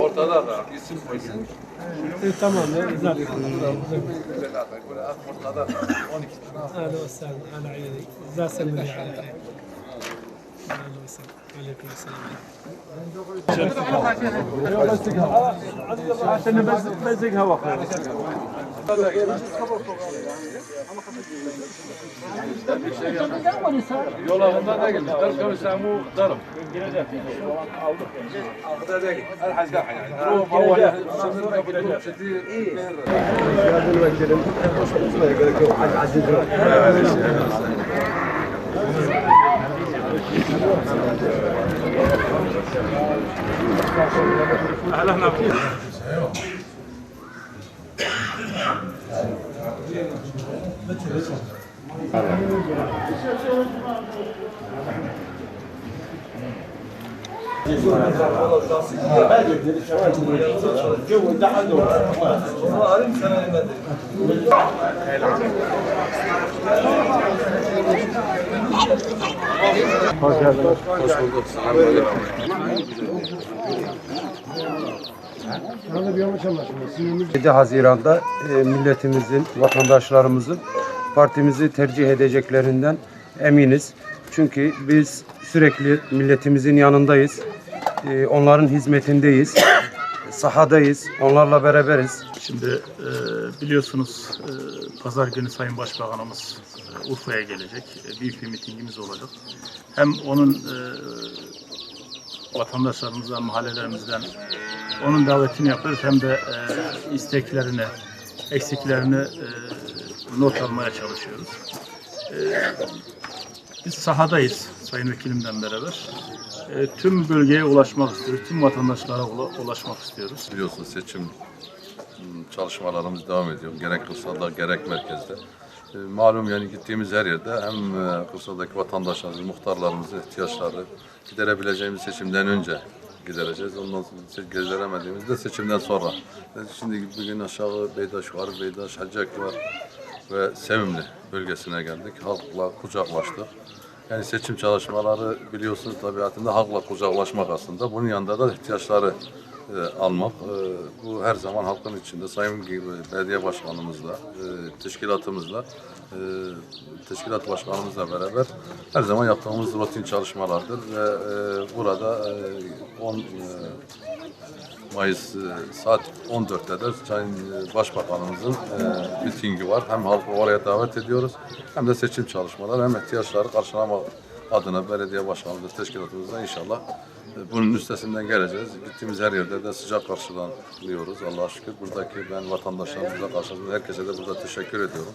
Ortada da isim koysun. Evet, tamam. Zaten. Ortada 12 tane. Alo sen, ala ayni. Zaten mi ala Aleyküm selam. Sen de bezdik hava. Yola ondan da geldi. Darp kavuşamu darp. Aldık. Aldık da geldi. Herkes gel yani. Ruhum avval. Yardım beklerim. Konuşmaya gerek yok. Aziz Bey. أهلا بك Thank you. Her hacda yani. Durum havaya. Sınır kapıda. Çeti. Burada 7 Haziran'da e, milletimizin, vatandaşlarımızın partimizi tercih edeceklerinden eminiz. Çünkü biz sürekli milletimizin yanındayız. E, onların hizmetindeyiz. Sahadayız. Onlarla beraberiz. Şimdi e, biliyorsunuz pazar günü Sayın Başbakanımız Urfa'ya gelecek. Büyük bir mitingimiz olacak. Hem onun vatandaşlarımızdan, mahallelerimizden onun davetini yapıyoruz hem de e, isteklerini, eksiklerini e, not almaya çalışıyoruz. E, biz sahadayız Sayın Vekilimden beraber. E, tüm bölgeye ulaşmak istiyoruz, tüm vatandaşlara ula- ulaşmak istiyoruz. Biliyorsunuz seçim m, çalışmalarımız devam ediyor. Gerek kırsalda gerek merkezde. E, Malum yani gittiğimiz her yerde hem e, vatandaşlarımız, muhtarlarımızın ihtiyaçları giderebileceğimiz seçimden önce gidereceğiz. Ondan sonra gideremediğimizde seçimden sonra. Şimdi bugün aşağı Beydaş var, Beydaş, Hacak var ve Sevimli bölgesine geldik. Halkla kucaklaştık. Yani seçim çalışmaları biliyorsunuz tabiatında halkla kucaklaşmak aslında. Bunun yanında da ihtiyaçları e, almak. E, bu her zaman halkın içinde Sayın gibi belediye başkanımızla, e, teşkilatımızla, e, teşkilat başkanımızla beraber her zaman yaptığımız rutin çalışmalardır ve e, burada e, 10 e, Mayıs e, saat 14'te de Sayın Başbakanımızın e, mitingi var. Hem halkı oraya davet ediyoruz hem de seçim çalışmaları hem ihtiyaçları karşılamak adına belediye başkanımız, teşkilatımızla inşallah e, bunun üstesinden geleceğiz. Gittiğimiz her yerde de sıcak karşılanıyoruz Allah'a şükür. Buradaki ben vatandaşlarımıza karşımızda herkese de burada teşekkür ediyorum.